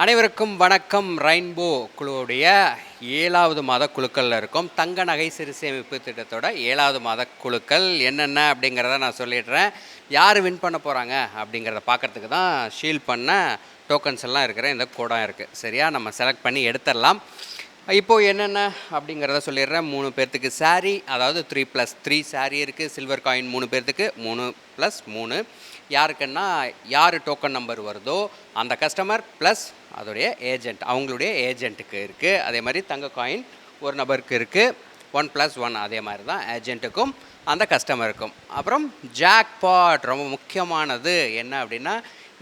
அனைவருக்கும் வணக்கம். ரெயின்போ குழுவுடைய ஏழாவது மாத குழுக்களில் இருக்கும். தங்க நகை சிறு சேமிப்பு திட்டத்தோட ஏழாவது மாத குழுக்கள் என்னென்ன அப்படிங்கிறத நான் சொல்லிடுறேன். யார் வின் பண்ண போகிறாங்க அப்படிங்கிறத பார்க்கறதுக்கு தான் ஷீல் பண்ண டோக்கன்ஸ் எல்லாம் இருக்கிற இந்த கூடம் இருக்குது சரியா? நம்ம செலக்ட் பண்ணி எடுத்துடலாம். இப்போது என்னென்ன அப்படிங்கிறத சொல்லிடுறேன். மூணு பேர்த்துக்கு saree அதாவது த்ரீ ப்ளஸ் த்ரீ saree இருக்குது சில்வர் காயின் மூணு பேர்த்துக்கு மூணு ப்ளஸ் மூணு. யாருக்குன்னா யார் டோக்கன் நம்பர் வருதோ அந்த கஸ்டமர் ப்ளஸ் அதோடைய ஏஜென்ட் அவங்களுடைய ஏஜென்ட்டுக்கு இருக்குது அதே மாதிரி தங்க காயின் ஒரு நபருக்கு இருக்குது ஒன் ப்ளஸ் ஒன் அதே மாதிரி தான் ஏஜென்ட்டுக்கும் அந்த கஸ்டமருக்கும் அப்புறம் ஜாக்பாட் ரொம்ப முக்கியமானது என்ன அப்படின்னா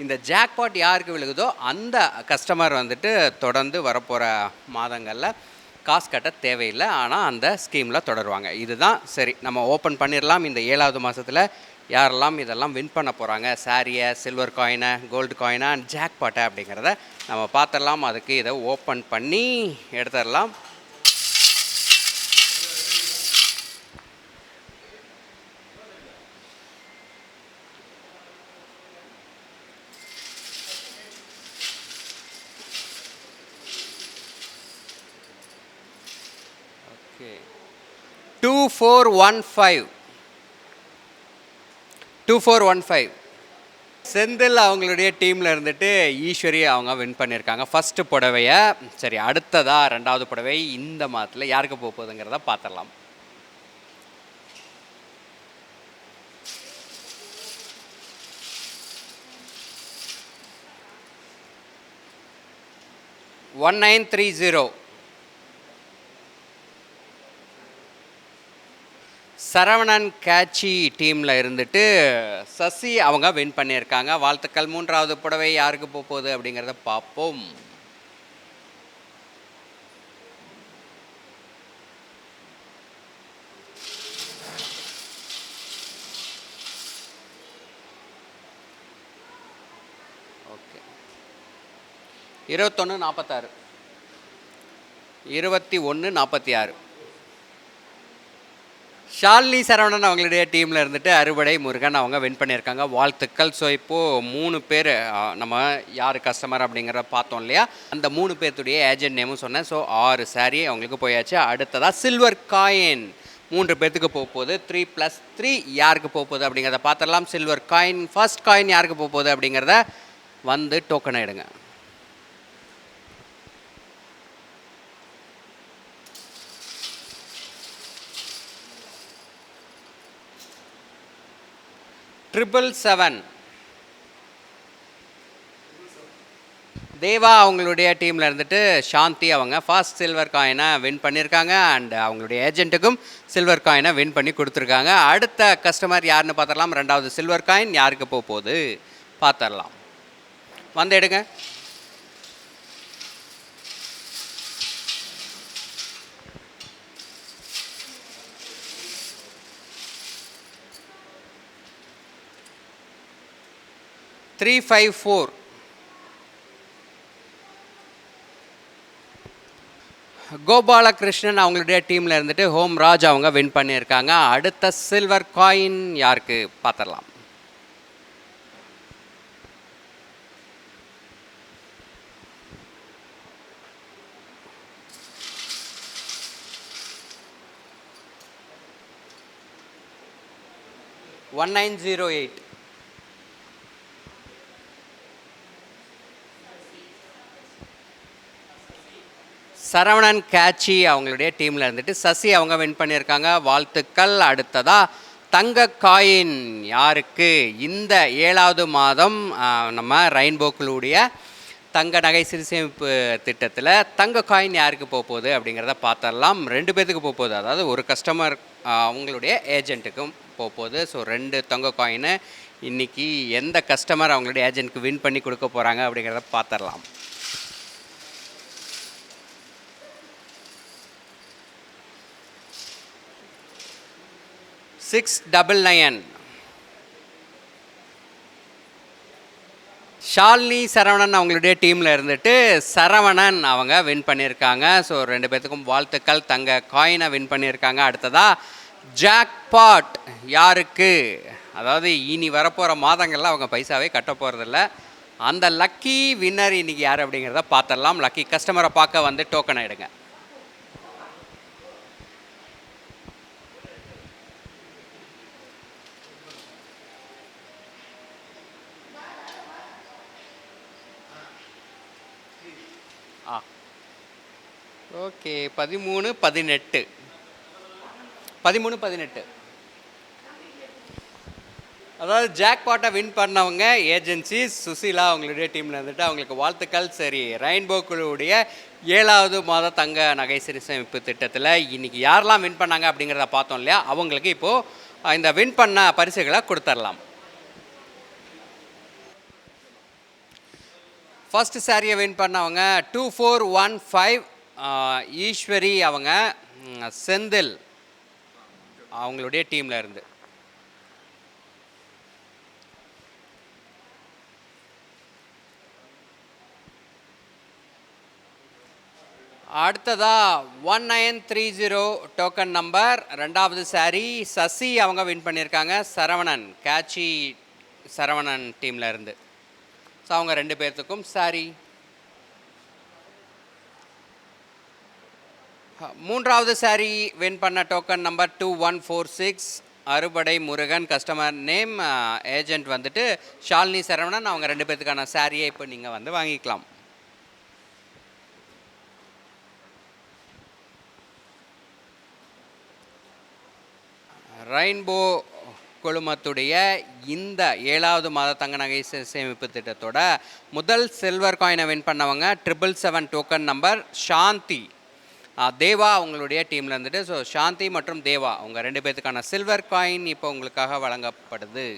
இந்த ஜாக்பாட் யாருக்கு விழுகுதோ அந்த கஸ்டமர் வந்துட்டு தொடர்ந்து வரப்போகிற மாதங்களில் காசு கட்ட தேவையில்லை. ஆனால் அந்த ஸ்கீமில் தொடருவாங்க. இதுதான் சரி நம்ம ஓப்பன் பண்ணிடலாம். இந்த ஏழாவது மாதத்தில் யாரெல்லாம் இதெல்லாம் வின் பண்ண போகிறாங்க சாரியை சில்வர் காயினை கோல்டு காயினா அண்ட் ஜாக் பாட்டை அப்படிங்கிறத நம்ம பார்த்துடலாம். அதுக்கு இதை ஓப்பன் பண்ணி எடுத்துடலாம். Okay two four one five two four one five Senthil அவங்களுடைய டீமில் இருந்துட்டு ஈஸ்வரி அவங்க வின் பண்ணியிருக்காங்க. ஃபஸ்ட்டு புடவையை சரி அடுத்ததாக ரெண்டாவது புடவை இந்த மாதத்தில் யாருக்கு போக போகுதுங்கிறத பார்த்துடலாம் one nine three zero Saravanan catchy டீமில் இருந்துட்டு சசி அவங்க வின் பண்ணியிருக்காங்க. வாழ்த்துக்கள். மூன்றாவது புடவை யாருக்கு போக போகுது அப்படிங்கிறத பார்ப்போம். ஓகே. இருபத்தொன்று நாற்பத்தாறு இருபத்தி ஒன்று நாற்பத்தி ஆறு. ஷாலினி சரவணன் அவங்களுடைய டீமில் இருந்துட்டு அறுவடை முருகன் அவங்க வின் பண்ணியிருக்காங்க. வாழ்த்துக்கள். ஸோ இப்போது மூணு பேர் நம்ம யார் கஸ்டமர் அப்படிங்கிறத பார்த்தோம் இல்லையா? அந்த மூணு பேர்த்துடைய ஏஜென்ட் நேமும் சொன்னேன். ஸோ ஆறு சாரி அவங்களுக்கு போயாச்சு. அடுத்ததாக சில்வர் காயின் மூன்று பேர்த்துக்கு போக போகுது த்ரீ ப்ளஸ் த்ரீ யாருக்கு போக போகுது அப்படிங்கிறத பார்த்துடலாம். சில்வர் காயின் ஃபர்ஸ்ட் காயின் யாருக்கு போக போகுது அப்படிங்கிறத வந்து டோக்கனை எடுங்க. ட்ரிபிள் செவன் தேவா அவங்களுடைய டீமில் இருந்துட்டு சாந்தி அவங்க ஃபாஸ்ட் சில்வர் காயினை வின் பண்ணியிருக்காங்க அண்ட் அவங்களுடைய ஏஜென்ட்டுக்கும் சில்வர் காயினை வின் பண்ணி கொடுத்துருக்காங்க. அடுத்த கஸ்டமர் யாருன்னு பார்த்துடலாம். ரெண்டாவது சில்வர் காயின் யாருக்கு போக போகுது? பார்த்துடலாம். வந்து எடுங்க. த்ரீ ஃபைவ் ஃபோர் கோபாலகிருஷ்ணன் அவங்களுடைய டீமில் இருந்துட்டு ஹோம் ராஜ் அவங்க வின் பண்ணியிருக்காங்க. அடுத்த சில்வர் காயின் யாருக்கு? பார்த்துடலாம். One nine zero eight Saravanan catchy அவங்களுடைய டீமில் இருந்துட்டு சசி அவங்க வின் பண்ணியிருக்காங்க. வாழ்த்துக்கள். அடுத்ததாக தங்க காயின் யாருக்கு? இந்த ஏழாவது மாதம் நம்ம ரெயின்போக்களுடைய தங்க நகை சிறுசேமிப்பு திட்டத்தில் தங்க காயின் யாருக்கு போக போகுது அப்படிங்கிறத பார்த்தரலாம் ரெண்டு பேர்த்துக்கு போக போகுது. அதாவது ஒரு கஸ்டமர் அவங்களுடைய ஏஜென்ட்டுக்கும் போக போகுது. ஸோ ரெண்டு தங்க காயினை இன்னைக்கு எந்த கஸ்டமர் அவங்களுடைய ஏஜென்ட்க்கு வின் பண்ணி கொடுக்க போகிறாங்க அப்படிங்கிறத பார்த்தரலாம் six double nine Shalini Saravanan அவங்களுடைய டீமில் இருந்துட்டு சரவணன் அவங்க வின் பண்ணியிருக்காங்க. ஸோ ரெண்டு பேர்த்துக்கும் வாழ்த்துக்கள். தங்க காயினை வின் பண்ணியிருக்காங்க. அடுத்ததாக ஜாக்பாட் யாருக்கு? அதாவது இனி வரப்போகிற மாதங்களில் அவங்க பைசாவே கட்ட போகிறதில்ல அந்த லக்கி வின்னர் இன்னைக்கு யார் அப்படிங்கிறத பார்த்துடலாம். லக்கி கஸ்டமரை பார்க்க வந்து டோக்கன் ஆகிடுங்க ஆ. ஓகே பதிமூணு பதினெட்டு. பதிமூணு பதினெட்டு. அதாவது ஜாக்பாட்டை வின் பண்ணவங்க ஏஜென்சி சுசிலா அவங்களுடைய டீமில் இருந்துட்டு அவங்களுக்கு வாழ்த்துக்கள். சரி ரெயின்போ குழுவுடைய ஏழாவது மாத தங்க நகை சிறு சேமிப்பு திட்டத்தில் இன்றைக்கி யாரெல்லாம் வின் பண்ணாங்க அப்படிங்கிறத பார்த்தோம் இல்லையா? அவங்களுக்கு இப்போது இந்த வின் பண்ண பரிசுகளை கொடுத்துடலாம் ஃபஸ்ட்டு சாரியை வின் பண்ணவங்க two four one five Eswari அவங்க செந்தில் அவங்களுடைய டீமில் இருந்து. அடுத்ததா one nine three zero token number ரெண்டாவது சாரி சசி அவங்க வின் பண்ணியிருக்காங்க சரவணன் கேட்சி சரவணன் டீமில் இருந்து. ஸோ அவங்க ரெண்டு பேர்த்துக்கும் சாரி. மூன்றாவது சாரி வின் பண்ண token number two one four six Arupadai Murugan customer name agent வந்துட்டு ஷாலினி சரவணன். அவங்க ரெண்டு பேர்த்துக்கான சாரியை இப்போ நீங்கள் வந்து வாங்கிக்கலாம். ரெயின்போ குழுமத்துடைய இந்த ஏழாவது மாத தங்க நகை சேமிப்பு திட்டத்தோட முதல் சில்வர் காயினை வின் பண்ணவங்க triple seven token number Shanti. Deva அவங்களுடைய டீமில் இருந்துட்டு ஸோ சாந்தி மற்றும் தேவா அவங்க ரெண்டு பேர்த்துக்கான சில்வர் காயின் இப்போ உங்களுக்காக வழங்கப்படுது.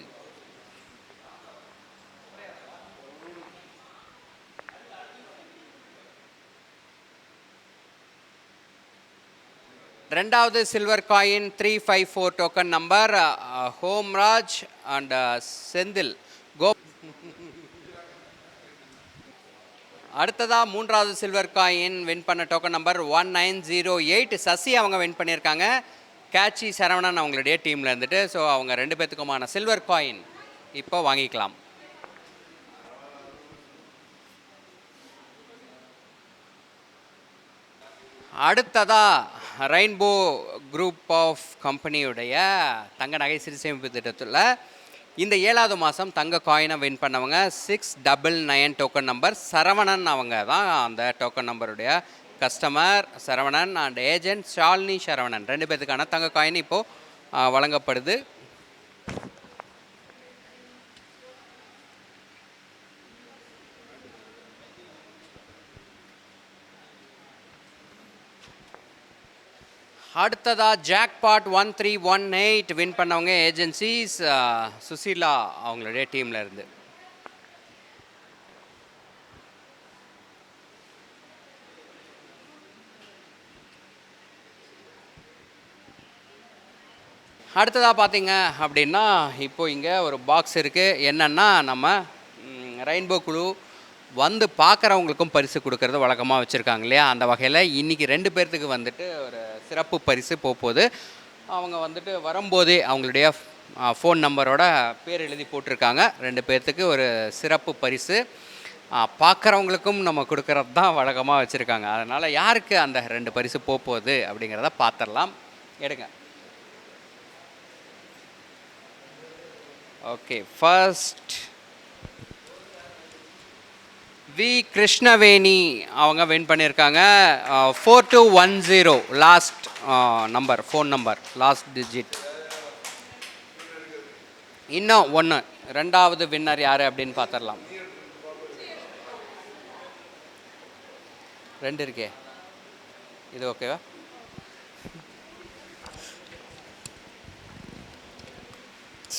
ரெண்டாவது silver coin three five four token number Homraj and uh, Senthil. கோ அடுத்ததாக மூன்றாவது சில்வர் காயின் வின் பண்ண token number one nine zero eight Sasi அவங்க வின் பண்ணியிருக்காங்க. கேட்சி சரவணன் அவங்களுடைய டீமில் இருந்துட்டு ஸோ அவங்க ரெண்டு பேர்த்துக்குமான சில்வர் காயின் இப்போ வாங்கிக்கலாம். அடுத்ததாக ரெயின்போ குரூப் ஆஃப் கம்பெனியுடைய தங்க நகை சிறு சேமிப்பு திட்டத்தில் இந்த ஏழாவது மாதம் தங்க காயினை வின் பண்ணவங்க six double nine token number Saravanan அவங்க தான் அந்த token நம்பருடைய customer Saravanan and agent Shalini Saravanan. ரெண்டு பேர்த்துக்கான தங்க காயின் இப்போது வழங்கப்படுது. அடுத்ததா jackpot one three one eight win பண்ணவங்க ஏஜென்சிஸ் சுசீலா அவங்களுடைய டீமில் இருந்து. அடுத்ததாக பார்த்தீங்க அப்படின்னா இப்போ இங்கே ஒரு பாக்ஸ் இருக்குது என்னென்னா நம்ம ரெயின்போ குழு வந்து பார்க்குறவங்களுக்கும் பரிசு கொடுக்கறது வழக்கமாக வச்சுருக்காங்க இல்லையா? அந்த வகையில் இன்றைக்கி ரெண்டு பேர்த்துக்கு வந்துட்டு ஒரு சிறப்பு பரிசு போக போகுது அவங்க வந்துட்டு வரும்போதே அவங்களுடைய ஃபோன் நம்பரோட பேர் எழுதி போட்டிருக்காங்க. ரெண்டு பேர்த்துக்கு ஒரு சிறப்பு பரிசு. பார்க்குறவங்களுக்கும் நம்ம கொடுக்கறது தான் வழக்கமாக வச்சுருக்காங்க. அதனால் யாருக்கு அந்த ரெண்டு பரிசு போக போகுது அப்படிங்கிறத பார்த்துடலாம் எடுங்க. ஓகே ஃபர்ஸ்ட் வி கிருஷ்ணவேணி அவங்க வின் பண்ணியிருக்காங்க. Four two one zero last number phone number last digit இன்னும் ஒன்று ரெண்டாவது வின்னர் யார் அப்படின்னு பார்த்துடலாம் ரெண்டு இருக்கே. இது ஓகேவா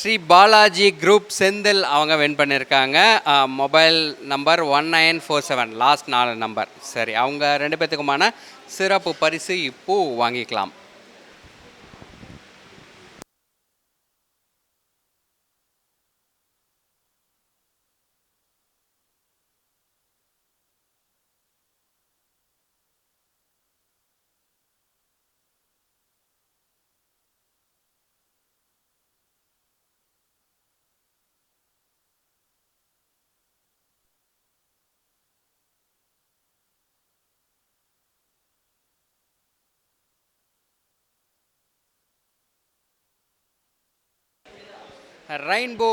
ஸ்ரீ பாலாஜி குரூப் செந்தில் அவங்க வின் பண்ணியிருக்காங்க mobile number one nine four seven last நாலு நம்பர். சரி அவங்க ரெண்டு பேர்த்துக்குமான சிறப்பு பரிசு இப்போ வாங்கிக்கலாம். ரெயின்போ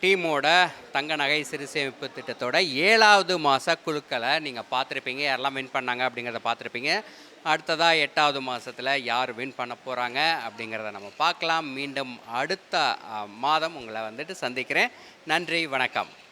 டீமோட தங்க நகை சிறு சேமிப்பு திட்டத்தோட ஏழாவது மாத குழுக்களை நீங்கள் பார்த்துருப்பீங்க. யாரெல்லாம் வின் பண்ணாங்க அப்படிங்கிறத பார்த்துருப்பீங்க. அடுத்ததாக எட்டாவது மாதத்தில் யார் வின் பண்ண போகிறாங்க அப்படிங்கிறத நம்ம பார்க்கலாம். மீண்டும் அடுத்த மாதம் உங்களை வந்துட்டு சந்திக்கிறேன். நன்றி வணக்கம்.